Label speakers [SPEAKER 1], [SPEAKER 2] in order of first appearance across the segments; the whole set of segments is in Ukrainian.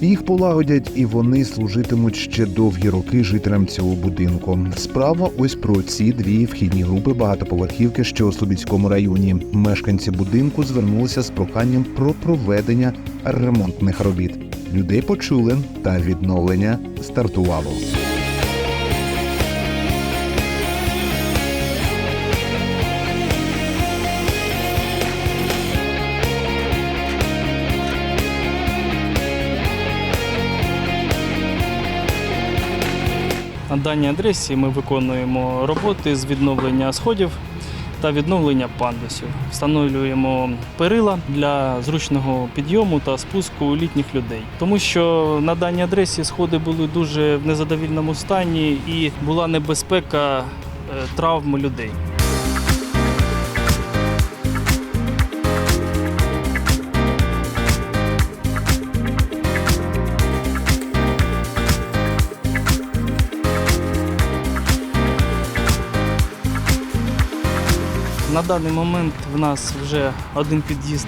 [SPEAKER 1] Їх полагодять і вони служитимуть ще довгі роки жителям цього будинку. Справа ось про ці дві вхідні групи багатоповерхівки, що у Слобідському районі. Мешканці будинку звернулися з проханням про проведення ремонтних робіт. Людей почули, та відновлення стартувало.
[SPEAKER 2] На даній адресі ми виконуємо роботи з відновлення сходів та відновлення пандусів. Встановлюємо перила для зручного підйому та спуску літніх людей. Тому що на даній адресі сходи були дуже в незадовільному стані і була небезпека е, травм людей. На даний момент в нас вже один під'їзд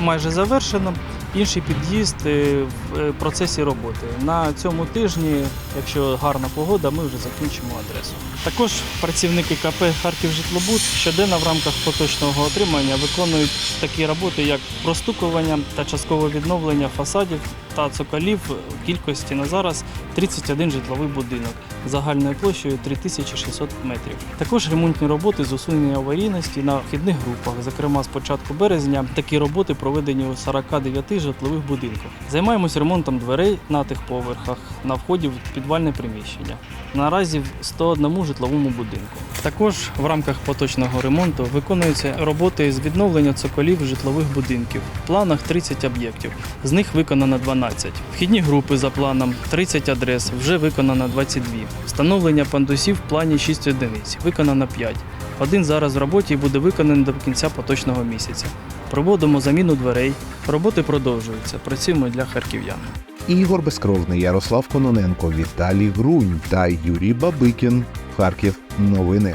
[SPEAKER 2] майже завершено, інший під'їзд е, в е, процесі роботи. На цьому тижні, якщо гарна погода, ми вже закінчимо адресу. Також працівники КП Харківжитлобуд щоденно в рамках поточного отримання виконують такі роботи, як простукування та часткове відновлення фасадів та цоколів в кількості на зараз 31 житловий будинок загальною площею 3600 метрів. Також ремонтні роботи з усунення аварійності на вхідних групах. Зокрема, з початку березня такі роботи проведені у 49 житлових будинках. Займаємось ремонтом дверей на тих поверхах на вході в підвальне приміщення. Наразі в 101 житловому будинку. Також в рамках поточного ремонту виконуються роботи з відновлення цоколів житлових будинків. В планах 30 об'єктів, з них виконано 12. Вхідні групи за планом 30 адрес, вже виконано 22. Встановлення пандусів в плані 6 одиниць, виконано 5. Один зараз в роботі і буде виконаний до кінця поточного місяця. Проводимо заміну дверей. Роботи продовжуються. Працюємо для харків'ян.
[SPEAKER 1] Ігор Безкровний, Ярослав Кононенко, Віталій Грунь та Юрій Бабикін. Харків. Новини.